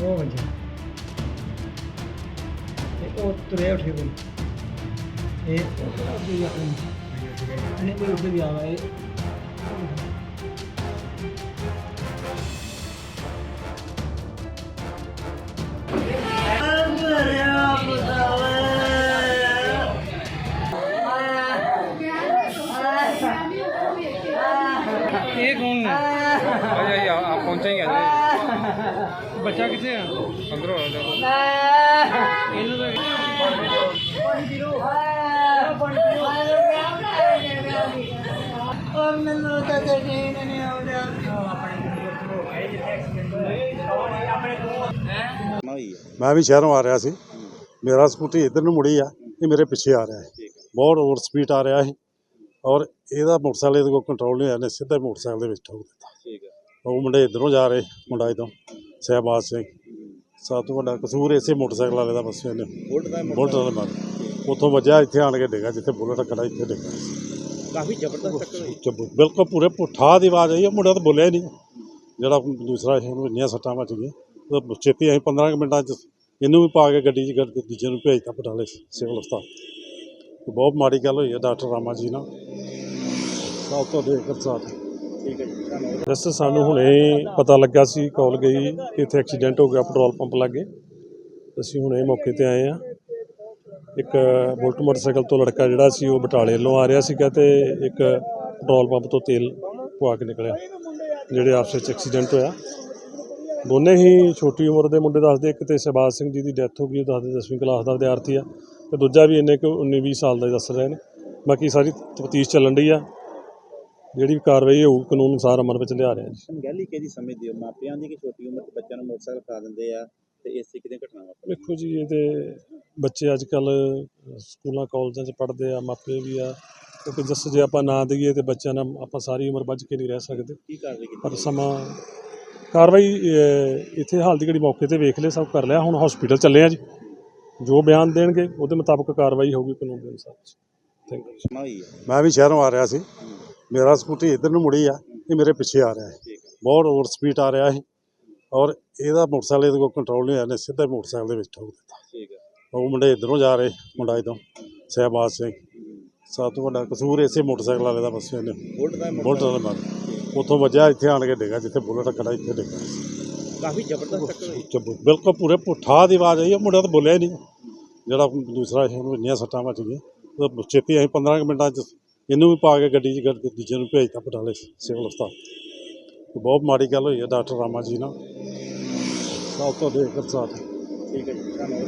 ਉਹ ਵਜੇ। ਤੇ ਉਹ ਤੁਰੇ ਉੱਠੇ ਕੋਈ। ਇਹ ਅੱਗੇ ਜਾ ਕੇ ਨਹੀਂ ਕੋਈ ਉੱਧਰ ਵੀ ਆਵਾ, ਇਹ। ਇਹ ਕੌਣ ਨੇ ਅਜੇ ਆ ਆ ਪਹੁੰਚੇ ਹੀ ਆ ਜੀ ਬੱਚਾ ਕਿੱਥੇ ਆ? ਅੰਦਰੋਂ ਆ ਜਾ। ਇਹਨੂੰ ਤਾਂ ਔਰ ਮੈਨੂੰ ਤਾਂ ਜੀਣ ਨਹੀਂ ਆਉਂਦਾ ਮੈਂ ਵੀ ਸ਼ਹਿਰੋਂ ਆ ਰਿਹਾ ਸੀ। ਮੇਰਾ ਸਕੂਟੀ ਇੱਧਰ ਨੂੰ ਮੁੜੀ ਆ ਇਹ ਮੇਰੇ ਪਿੱਛੇ ਆ ਰਿਹਾ ਹੈ। ਬਹੁਤ ਓਵਰ ਸਪੀਡ ਆ ਰਿਹਾ ਸੀ ਔਰ ਇਹਦਾ ਮੋਟਰਸਾਈਕਲ ਇਹਦੇ ਕੋਲ ਕੰਟਰੋਲ ਨਹੀਂ ਆਇਆ ਨੇ ਸਿੱਧਾ ਮੋਟਰਸਾਈਕਲ ਦੇ ਵਿੱਚ ਠੋਕ ਦਿੱਤਾ। ਠੀਕ ਹੈ। ਉਹ ਮੁੰਡੇ ਇੱਧਰੋਂ ਜਾ ਰਹੇ ਮੁੰਡਾ ਇੱਧਰੋਂ ਸਹਿਬਾਜ਼ ਸਿੰਘ। ਸਭ ਤੋਂ ਵੱਡਾ ਕਸੂਰ ਇਸੇ ਮੋਟਰਸਾਈਕਲ ਵਾਲੇ ਦਾ ਬਸ ਇਹਨੇ। ਬੁਲਟ ਦਾ ਬੁਲਟ ਵਾਲੇ ਮਾਰ ਉੱਥੋਂ ਵੱਜਿਆ ਇੱਥੇ ਆਣ ਕੇ ਡਿੱਗਾ ਜਿੱਥੇ ਬੁਲਟ ਖੜਾ ਇੱਥੇ ਡਿੱਗਾ। ਕਾਫੀ ਜ਼ਬਰਦਸਤ ਟੱਕਰ ਹੋਈ ਬਿਲਕੁਲ ਪੂਰੇ ਪੁੱਠਾ ਦੀ ਆਵਾਜ਼ ਆਈ ਉਹ ਮੁੰਡਾ ਤਾਂ ਬੋਲਿਆ ਨਹੀਂ। ਜਿਹੜਾ ਦੂਸਰਾ ਸੀ ਉਹਨੂੰ ਇੰਨੀਆਂ ਸੱਟਾਂ ਵੱਜ ਗਈਆਂ। ਉਹ ਛੇਤੀ ਅਸੀਂ 15 ਕੁ ਮਿੰਟਾਂ 'ਚ ਇਹਨੂੰ ਵੀ ਪਾ ਕੇ ਗੱਡੀ 'ਚ ਗੱਡ ਦੂਜੇ ਨੂੰ ਭੇਜਤਾ ਬਟਾਲੇ ਸਿਵਲ ਹਸਪਤਾਲ। ਬਹੁਤ ਮਾੜੀ ਗੱਲ ਹੋਈ ਹੈ ਡਾਕਟਰ ਰਾਮਾ ਜੀ ਨਾਲ। ਸਭ ਤੋਂ ਦੇਖ ਕਰ ਸਾਥ ਠੀਕ ਹੈ ਜੀ ਧੰਨਵਾਦ। ਵੈਸੇ ਸਾਨੂੰ ਹੁਣੇ ਪਤਾ ਲੱਗਾ ਸੀ ਕਾਲ ਗਈ ਕਿ ਇੱਥੇ ਐਕਸੀਡੈਂਟ ਹੋ ਗਿਆ ਪੈਟਰੋਲ ਪੰਪ ਲਾਗੇ। ਅਸੀਂ ਹੁਣੇ ਮੌਕੇ ਤੇ ਆਏ ਆ ਇੱਕ ਬੁਲਟ ਮੋਟਰਸਾਈਕਲ ਤੋਂ ਲੜਕਾ ਜਿਹੜਾ ਸੀ ਉਹ ਬਟਾਲੇ ਵੱਲੋਂ ਆ ਰਿਹਾ ਸੀਗਾ ਤੇ ਇੱਕ ਪੈਟਰੋਲ ਪੰਪ ਤੋਂ ਤੇਲ ਪਵਾ ਕੇ ਨਿਕਲਿਆ ਜਿਹੜੇ ਆਪਸ ਵਿੱਚ ਐਕਸੀਡੈਂਟ ਹੋਇਆ। ਦੋਨੇ ਹੀ ਛੋਟੀ ਉਮਰ ਦੇ ਮੁੰਡੇ ਦੱਸਦੇ ਇੱਕ ਤੇ ਸ਼ਹਿਬਾਜ਼ ਸਿੰਘ ਜੀ ਦੀ ਡੈਥ ਹੋ ਗਈ ਉਹ ਦੱਸਦੇ 10ਵੀਂ ਕਲਾਸ ਦਾ ਵਿਦਿਆਰਥੀ ਆ। ਤੇ ਦੂਜਾ ਵੀ ਇੰਨੇ ਕੁ 19 20 ਸਾਲ ਦਾ ਹੀ ਦੱਸ ਰਹੇ ਨੇ। ਬਾਕੀ ਸਾਰੀ ਤਫਤੀਸ਼ ਚੱਲਣ ਰਹੀ ਆ। ਜਿਹੜੀ ਵੀ ਕਾਰਵਾਈ ਹੋਊ ਕਾਨੂੰਨ ਅਨੁਸਾਰ ਅਮਲ ਵਿੱਚ ਲਿਆ ਰਹੇ ਹਾਂ ਜੀ ਸੰਗੈਲੀ ਕਿਹਦੀ ਸਮਝਦੇ ਹੋ? ਮਾਪਿਆਂ ਦੀ ਕਿ ਛੋਟੀ ਉਮਰ 'ਚ ਬੱਚਿਆਂ ਨੂੰ ਮੋਟਰਸਾਈਕਲ ਖਾ ਦਿੰਦੇ ਆ ਤੇ ਇਸ ਤਰੀਕੇ ਦੀਆਂ ਘਟਨਾਵਾਂ ਵਾਪਰਦੀਆਂ। ਵੇਖੋ ਜੀ ਇਹ ਤੇ ਬੱਚੇ ਅੱਜ ਕੱਲ ਸਕੂਲਾਂ ਕਾਲਜਾਂ 'ਚ ਪੜ੍ਹਦੇ ਆ ਮਾਪੇ ਵੀ ਆ। ਕਿਉਂਕਿ ਜਿਸ ਜੇ ਆਪਾਂ ਨਾ ਦਈਏ ਤੇ ਬੱਚਿਆਂ ਨਾਲ ਆਪਾਂ ਸਾਰੀ ਉਮਰ ਬੱਝ ਕੇ ਨਹੀਂ ਰਹਿ ਸਕਦੇ। ਕੀ ਕਾਰਵਾਈ ਕੀਤੀ ਪਰ ਸਮਾਂ ਕਾਰਵਾਈ ਅਹ, ਇੱਥੇ ਹਾਲ ਦੀ ਘੜੀ ਮੌਕੇ ਤੇ ਵੇਖ ਲਏ ਸਭ ਕਰ ਲਿਆ। ਹੁਣ ਹਸਪੀਟਲ ਚੱਲੇ ਆ ਜੀ। ਜੋ ਬਿਆਨ ਦੇਣਗੇ ਉਹਦੇ ਮੁਤਾਬਕ ਕਾਰਵਾਈ ਹੋਊਗੀ ਕਾਨੂੰਨ ਦੇ ਅਨੁਸਾਰ। ਹੈ ਮੈਂ ਵੀ ਸ਼ਹਿਰੋਂ ਆ ਰਿਹਾ ਸੀ। ਮੇਰਾ ਸਕੂਟੀ ਇੱਧਰ ਨੂੰ ਮੁੜੀ ਆ ਇਹ ਮੇਰੇ ਪਿੱਛੇ ਆ ਰਿਹਾ ਹੈ। ਹੈ ਬਹੁਤ ਓਵਰ ਸਪੀਡ ਆ ਰਿਹਾ ਸੀ ਔਰ ਇਹਦਾ ਮੋਟਰਸਾਈਕਲ ਇਹਦੇ ਕੋਲ ਕੰਟਰੋਲ ਨਹੀਂ ਆਇਆ ਸਿੱਧਾ ਹੀ ਮੋਟਰਸਾਈਕਲ ਦੇ ਵਿੱਚ ਠੋਕ ਦਿੱਤਾ। ਠੀਕ ਹੈ। ਉਹ ਮੁੰਡੇ ਇੱਧਰੋਂ ਜਾ ਰਹੇ ਮੁੰਡਾ ਇੱਧਰੋਂ ਸਹਿਬਾਜ਼ ਸਿੰਘ। ਸਭ ਤੋਂ ਵੱਡਾ ਕਸੂਰ ਇਸੇ ਮੋਟਰਸਾਈਕਲ ਵਾਲੇ ਦਾ ਬਸ ਇਹਨੇ। ਬੁਲਟ ਦਾ ਮਾਰ। ਉੱਥੋਂ ਵੱਜਿਆ ਇੱਥੇ ਆਣ ਕੇ ਡਿੱਗਾ ਜਿੱਥੇ ਬੁਲਟ ਖੜਾ ਇੱਥੇ ਡਿੱਗਾ। ਕਾਫੀ ਜ਼ਬਰਦਸਤ ਟੱਕਰ ਬਿਲਕੁਲ ਪੂਰੇ ਪੁੱਠਾ ਦੀ ਆਵਾਜ਼ ਆਈ ਉਹ ਮੁੰਡਾ ਤਾਂ ਬੋਲਿਆ ਹੀ ਨਹੀਂ। ਜਿਹੜਾ ਦੂਸਰਾ ਸੀ ਉਹਨੂੰ ਇੰਨੀਆਂ ਸੱਟਾਂ ਵੱਜ ਗਈਆਂ। ਛੇਤੀ ਅਸੀਂ 15 ਕੁ ਮਿੰਟਾਂ 'ਚ ਇਹਨੂੰ ਵੀ ਪਾ ਕੇ ਗੱਡੀ 'ਚ ਗੱਡ ਕੇ ਦੂਜੇ ਨੂੰ ਭੇਜਤਾ ਬਟਾਲੇ ਸਿਵਲ ਹਸਪਤਾਲ। ਬਹੁਤ ਮਾੜੀ ਗੱਲ ਹੋਈ ਹੈ, ਡਾਕਟਰ ਰਾਮਾ ਜੀ ਨਾਲ। ਸਭ ਤੋਂ ਦੇਖ ਕਰ ਸਾਥ। ਠੀਕ ਹੈ ਜੀ, ਧੰਨਵਾਦ।